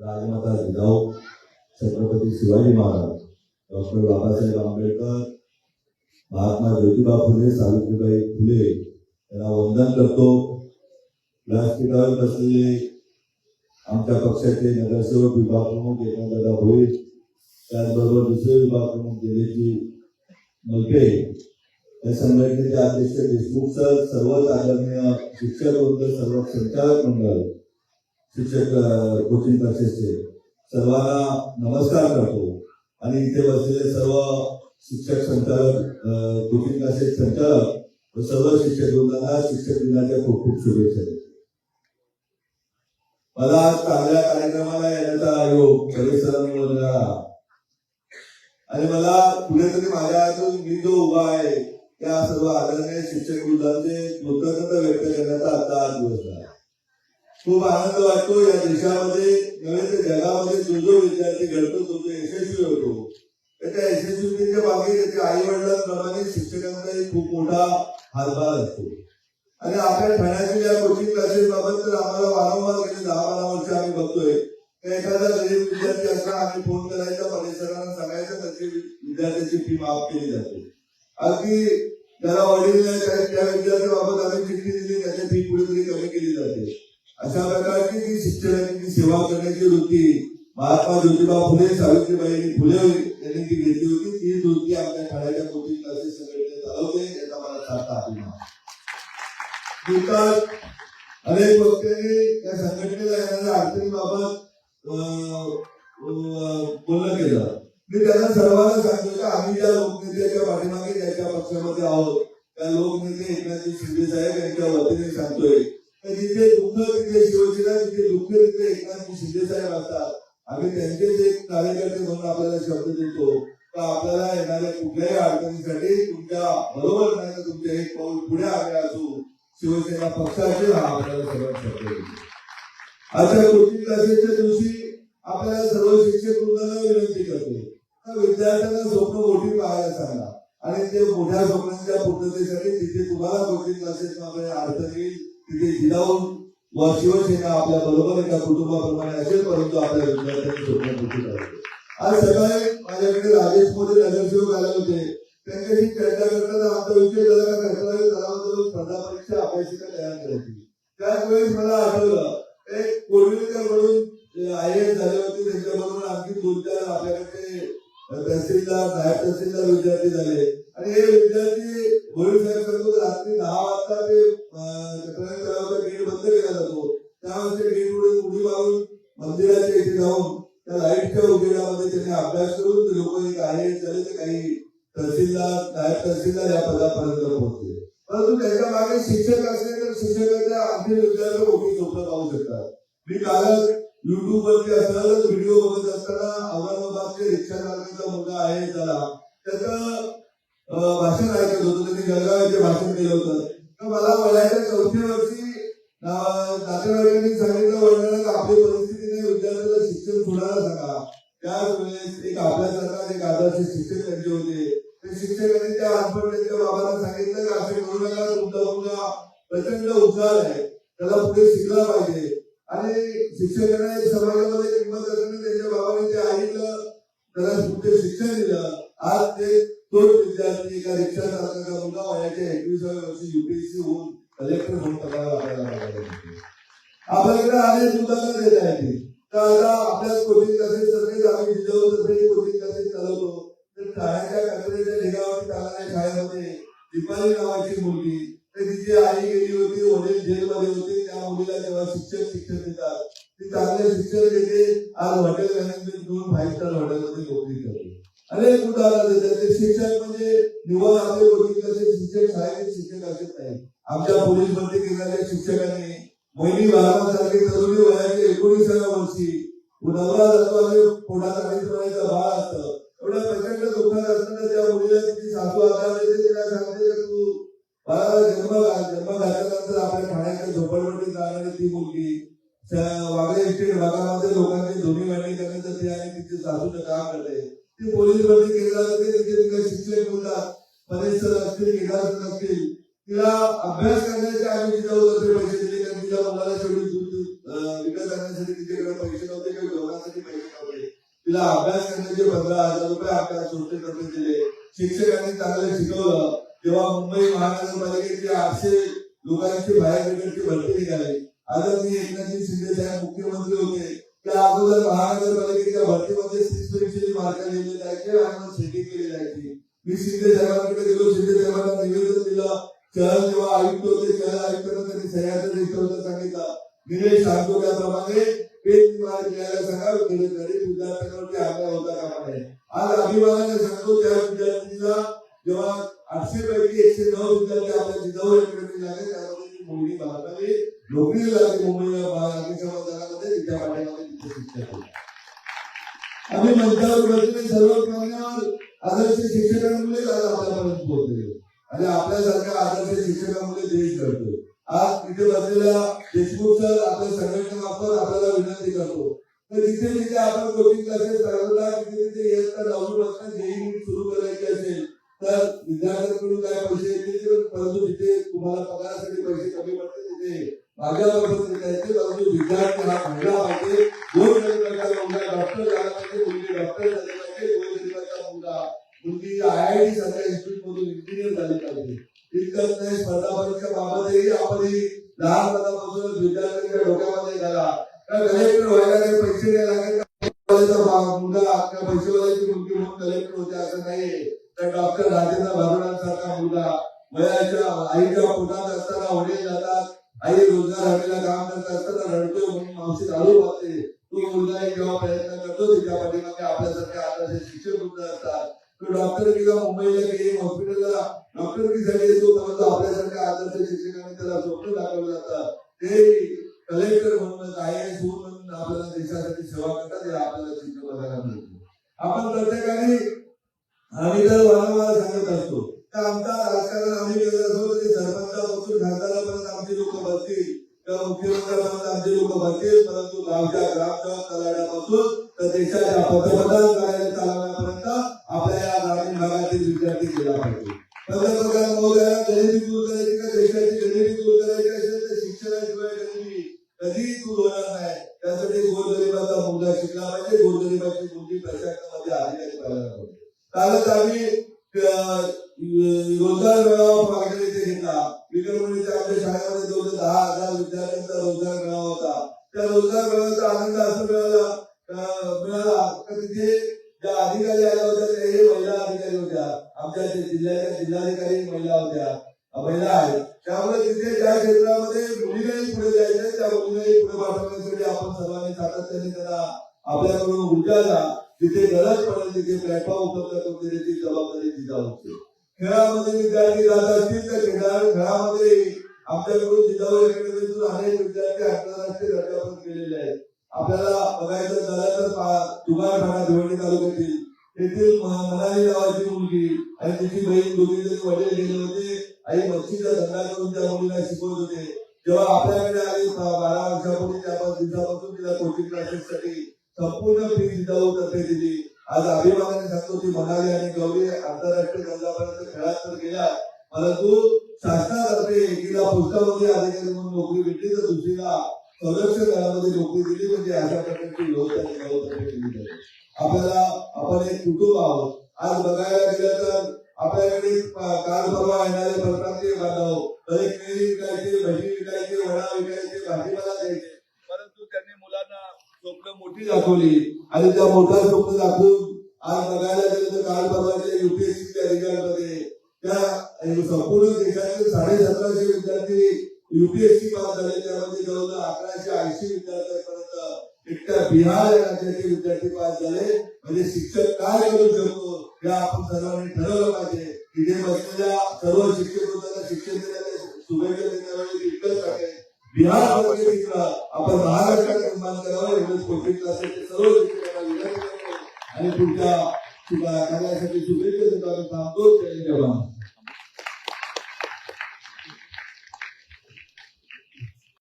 राजमाता Jijau Chhatrapati Shivaji Maharaj, doctor Baba Babasaheb Ambedkar, Mahatma Jyotiba Phule, Savitribai Phule यांना वंदन करतो. व्यासपीठावर बसलेले आमच्या पक्षाचे नगरसेवक विभाग प्रमुख एकनाथदादा भोईर, त्याचबरोबर दुसरे विभाग प्रमुख दिलेजी मलके या संघटनेचे अध्यक्ष देशमुख सर, सर्वच आदरणीय शिक्षक वृंद सर्व संचालक मंडळ शिक्षक कोचिंग क्लासेसचे सर्वांना नमस्कार करतो. आणि इथे बसलेले सर्व शिक्षक संचालक कोचिंग क्लासेस संचालक व सर्व शिक्षक वृंदांना शिक्षक दिनाच्या खूप खूप शुभेच्छा मला आज चांगल्या कार्यक्रमाला येण्याचा आयोग परिसरांमुळे मिळाला आणि मला कुठेतरी माझ्या हातून मी जो उभा आहे त्या सर्व आदरणीय शिक्षक वृद्धांचे कृतज्ञता व्यक्त करण्याचा आता दिवस आहे खूप आनंद वाटतो या देशामध्ये नव्हे जगामध्ये जो जो विद्यार्थी घडतो तो तो यशस्वी होतो. त्या यशस्वीतेच्या मागे त्याच्या आई वडिलांप्रमाणे शिक्षकांचाही खूप मोठा हातभार असतो. आणि आपल्या ठाण्यातील या कोचिंग क्लासेस बाबत तर आम्हाला वारंवार गेले दहा बारा वर्ष आम्ही बघतोय. एखादा गरीब विद्यार्थी असला आम्ही फोन करायचा परिसरांना सांगायचं त्याची विद्यार्थ्याची फी माफ केली जाते. अगदी महात्मा ज्योतिबा फुले सावित्रीबाई फुले यांनी जी घेतली होती ती वृत्ती आमच्या ठाण्याच्या कोचिंग क्लासेस संघटने चालवते याचा मला सार्थ अभिमान. अनेक वक्त्यांनी त्या संघटनेला येणाऱ्या अडचणीबाबत बोलणं केलं. मी त्यांना सर्वांना सांगतो की आम्ही ज्या लोकनेत्याच्या पाठीमागे ज्याच्या पक्षामध्ये आहोत त्या लोकनेते एकनाथजी शिंदे साहेब यांच्या वतीने सांगतोय जिथे दुःख तिथे शिवसेना तिथे दुःख तिथे एकनाथजी शिंदे साहेब असतात आम्ही त्यांचेच एक कार्यकर्ते म्हणून आपल्याला शब्द देतो आपल्याला येणाऱ्या कुठल्याही अडचणीसाठी तुमच्या बरोबर नाही तर तुमच्या एक पाऊल पुढे आले असू शिवसेना पक्षाचे हा आपल्याला सर्वात शब्द देतो. आता कोचिंग क्लासेसच्या दिवशी आपल्याला सर्व शिक्षक वृंदांना विनंती करतो. तर विद्यार्थ्यांना स्वप्न मोठी पाहायला सांगा. आणि ते मोठ्या स्वप्नांच्या पूर्णतेसाठी तिथे तुम्हाला कोचिंग क्लासेस मध्ये अडचण येईल तिथे जिजाऊन व शिवसेना आपल्या बरोबर एका कुटुंबाप्रमाणे असेल परंतु आपल्या विद्यार्थ्यांनी स्वप्न मोठी करायचे आज सकाळी माझ्याकडे राजेश मोदी नगरसेवक आले होते. त्यांच्याशी चर्चा करताना आमचा विषय झाला का? कर्तव्य तलावाजवळ स्पर्धा परीक्षा अभ्यासिका तयार करायची. त्याच वेळेस मला आठवलं एक कोविडकर आय एस झाले होते त्यांच्याबरोबर आणखी दोन चार आपल्याकडे तहसीलदार नायब तहसीलदार विद्यार्थी झाले. आणि हे विद्यार्थी त्या लाईटच्या त्यांनी अभ्यास करून लोक एक आहे एस झाले तर काही तहसीलदार नायब तहसीलदार या पदापर्यंत पोहोचले. परंतु त्याच्यामागे शिक्षक असले तर शिक्षकाच्या आणखी विद्यार्थी मोठी स्वप्न पाहू शकतात. मी काल युट्यूब वरती असणारच व्हिडिओ बघत असताना औरंगाबादचे रिक्षा चालकाचा मुलगा आहे त्याला. त्याचं भाषण ऐकत होतं. त्यांनी जळगाव येथे भाषण केलं होतं. तर मला वयाच्या चौथ्या वर्षी अं, नातेवाईकांनी सांगितलं वडिलांना की आपली परिस्थिती त्याच वेळेस एक आपल्यासारखा एक आदर्श शिक्षक त्यांचे होते. ते शिक्षकांनी त्या हॉस्पिटलच्या बाबांना सांगितलं की असे करू नका तुमचा मुलगा प्रचंड हुशार आहे. त्याला पुढे शिकला पाहिजे. आणि शिक्षकांना एक समाजामध्ये किंमत असताना त्यांच्या बाबांनी ते ऐकलं. त्याला पुढे शिक्षण दिलं. आज ते तोच विद्यार्थी एका रिक्षा चालकाचा मुलगा वयाच्या एकविसाव्या वर्षी युपीएससी होऊन कलेक्टर म्हणून पदावर आपल्याला बघायला मिळते. आपल्याकडे अनेक उदाहरणं देता येतील ती चांगले शिक्षण देते आज हॉटेल मॅनेजमेंट घेऊन फाईव्ह स्टार हॉटेलमध्ये नोकरी करते. अनेक उदाहरण देतात ते शिक्षक म्हणजे निवड आपले कोचिंग शिक्षक शाळेत शिक्षक असत नाही. आमच्या पोलीस भरती केलेल्या शिक्षकांनी मोहिनी बारासारखे तरुणी वयाच्या एकोणीसाव्या वर्षी नवरा जातो आणि पोटात अडीच महिन्याचं बाळ असतं. एवढ्या प्रचंड दुःखात असताना त्या मुलीला तिची सासू आधार देते तिला सांगते का तू बाळाला जन्म जन्म घातल्यानंतर आपल्या ठाण्याच्या झोपडपट्टीत जाणारी ती मुलगी त्या वागळे इस्टेट भागामध्ये लोकांची धोनी मांडणी करण्याचं ते आणि तिचे सासूचं काम करते. ते पोलीस भरती केली जाते तिथे तिला शिक्षक बोलतात परेश असतील केदार असतील. तिला अभ्यास करण्याच्या आम्ही तिला पैसे दिले कारण तिच्या मुलाला शेवटी दूध विकत आणण्यासाठी तिच्याकडे पैसे नव्हते किंवा तिला अभ्यास करण्याचे पंधरा हजार रुपये आपल्याला संस्थेतर्फे दिले. शिक्षकांनी चांगलं शिकवलं. तेव्हा मुंबई महानगरपालिकेची आठशे लोकांची बाहेर निघण्याची भरती निघाली. आदरणीय एकनाथजी शिंदे साहेब मुख्यमंत्री होते. त्या अगोदर महानगरपालिकेच्या भरतीमध्ये तीस परीक्षेची मार्क लिहिले जायचे मी शिंदे साहेबांकडे गेलो. शिंदे साहेबांना निवेदन दिलं. शहर जेव्हा आयुक्त होते शहर आयुक्तांना त्यांनी सह्याचं लिहिलं सांगितलं. निलेश सांगतो त्याप्रमाणे पेन सांगा. गरीब विद्यार्थ्यांवरती होता कामा नये आज अभिमानाने सांगतो त्या विद्यार्थीला जेव्हा आठशे पैकी एकशे नऊ विद्यार्थी आपल्या जिजाऊ अकॅडमी लागले त्यामध्ये ती भारताने नोकरीला लागली मुंबई अग्निशमन दलामध्ये तिच्या पाठीमागे तिथे शिक्षक होते. आम्ही मंचावर बसलेले सर्व आदर्श शिक्षकांमुळे आज आपल्यापर्यंत पोहोचले. आणि आपल्यासारख्या आदर्श शिक्षकांमुळे देश घडतो. आज तिथे बसलेल्या देशमुख सर आपल्या वापर आपल्याला विनंती करतो. तर जिथे जिथे आपण कोचिंग क्लासेस चालवला तिथे तिथे इयत्ता दहावीपासून जेई सुरू करायची असेल तर विद्यार्थ्यांकडून काय पैसे येतील? परंतु तिथे तुम्हाला पगारासाठी पैसे कमी पडते तिथे. माझ्या विद्यार्थी हा पाहिजे दोन गरीबाचा मुलगा डॉक्टर झाला पाहिजे मुलगी डॉक्टर झाली पाहिजे. दोन गरीबाचा मुलगा मुलगी आय आय टी सारख्या इन्स्टिट्यूट मधून इंजिनियर झाली पाहिजे. इतकंच नाही स्पर्धा परीक्षा बाबतही आपण लहानपणापासूनच विद्यार्थ्यांच्या डोक्यामध्ये घाला. कलेक्टर व्हायला काही पैसे नाही लागेल मुलगा पैसेवाल्याची मुलगी म्हणून कलेक्टर होते असं नाही तर डॉक्टर राजेंद्र भारुडांसारखा मुलगा वयाच्या आईच्या पोटात असताना वडील जातात. आई रोजगार हमीला काम करत असताना रडतो म्हणून मावशी चालू पाहते तो मुलगा एक जेव्हा प्रयत्न करतो तिच्या पाठीमागे आपल्यासारखे आदर्श शिक्षक वृद्ध असतात. तो डॉक्टर किंवा मुंबईला गेम हॉस्पिटलला डॉक्टरकीसाठी येतो परंतु आपल्यासारख्या आदर्श शिक्षकांनी त्याला स्वप्न दाखवलं जातं. ते कलेक्टर म्हणून आय एस म्हणून आपल्याला देशासाठी सेवा करतात हे आपल्याला चित्र बघायला मिळतो. आपण प्रत्येकाने आम्ही तर वारंवार सांगत असतो देशाच्या करायला चालवण्यापर्यंत आपल्या या ग्रामीण भागातील विद्यार्थी गेला पाहिजे. पंतप्रधान महोदया गरिबी दूर करायची का देशाची गरिबी दूर करायची असेल तर शिक्षणाशिवाय गरिबी कधीही दूर होणार नाही. त्यासाठी गोरगरिबाचा शिकला पाहिजे. गोरगरिबाची मुलगी प्रशासनामध्ये अधिकारी पाहिजे कालच आम्ही रोजगार मेळावा मागणी इथे घेतला. विक्रमणीच्या शाळेमध्ये जवळ दहा हजार विद्यार्थ्यांचा रोजगार मेळावा होता. त्या रोजगार मेळाव्याचा आनंद असं महिला आहेत. त्यामुळे तिथे ज्या क्षेत्रामध्ये मुलीलाही पुढे जायचं त्या मुलीलाही पुढे पाठवण्यासाठी आपण सर्वांनी सातत्याने त्यांना आपल्याकडून ऊर्जा तिथे गरज पडेल तिथे प्लॅटफॉर्म उपलब्ध करून देण्याची जबाबदारी होते. खेळामध्ये विद्यार्थी जात असतील तर खेळा खेळामध्ये आमच्याकडून जिजाऊ अकॅडमीतून अनेक विद्यार्थी आंतरराष्ट्रीय दर्जापर्यंत गेलेले आहेत. आपल्याला बघायचं झालं तर तुगार ठाणा भिवंडी तालुक्यातील तेथील म- मनाली नावाची मुलगी आणि तिची बहीण दोघी जरी वडील गेले होते. आई मच्छीचा धंदा करून त्या मुलीला शिकवत होते. जेव्हा आपल्याकडे आली बारा वर्षापूर्वी त्या पाच दिवसापासून तिला कोचिंग क्लासेस साठी संपूर्ण फी जिजाऊ तर्फे दिली. आज अभिमानाने सांगतो ती म्हणाली आणि गौरी आंतरराष्ट्रीय दर्जापर्यंत खेळात तर गेल्या परंतु शासनातर्फे एकीला पोस्टामध्ये अधिकारी म्हणून नोकरी भेटली तर दुसरीला संरक्षण दलामध्ये नोकरी दिली म्हणजे अशा प्रकारची व्यवस्था केली जाते. आपल्याला आपण एक कुटुंब आहोत आज बघायला गेलं तर आपल्याकडे काल परवा येणारे प्रकारचे बांधव दही केळी विकायचे भजी विकायचे वडा विकायचे भाजीपाला द्यायचे. परंतु त्यांनी मुलांना स्वप्न मोठी दाखवली. आणि त्या मोठ्या स्वप्न दाखवून आज बघायला गेलं तर काल परवाच्या युपीएससीच्या रिझल्टमध्ये त्या संपूर्ण देशातील साडेसतराशे विद्यार्थी युपीएससी पास झाले. त्यामध्ये जवळजवळ अकराशे ऐंशी विद्यार्थ्यांपर्यंत एकट्या बिहार या राज्याचे विद्यार्थी पास झाले. म्हणजे शिक्षक काय करू शकतो हे आपण सर्वांनी ठरवलं पाहिजे. तिथे बसलेल्या सर्व शिक्षक वृंदाला शिक्षण देण्याच्या शुभेच्छा देण्यावेळी इतकंच आहे. बिहार आपण महाराष्ट्रात निर्माण करावं एवढंच कोचिंग क्लासेसचे सर्व शिक्षकांना विनंती करतो. आणि पुढच्या शुभा- कार्यासाठी शुभेच्छा देतो आणि थांबतो.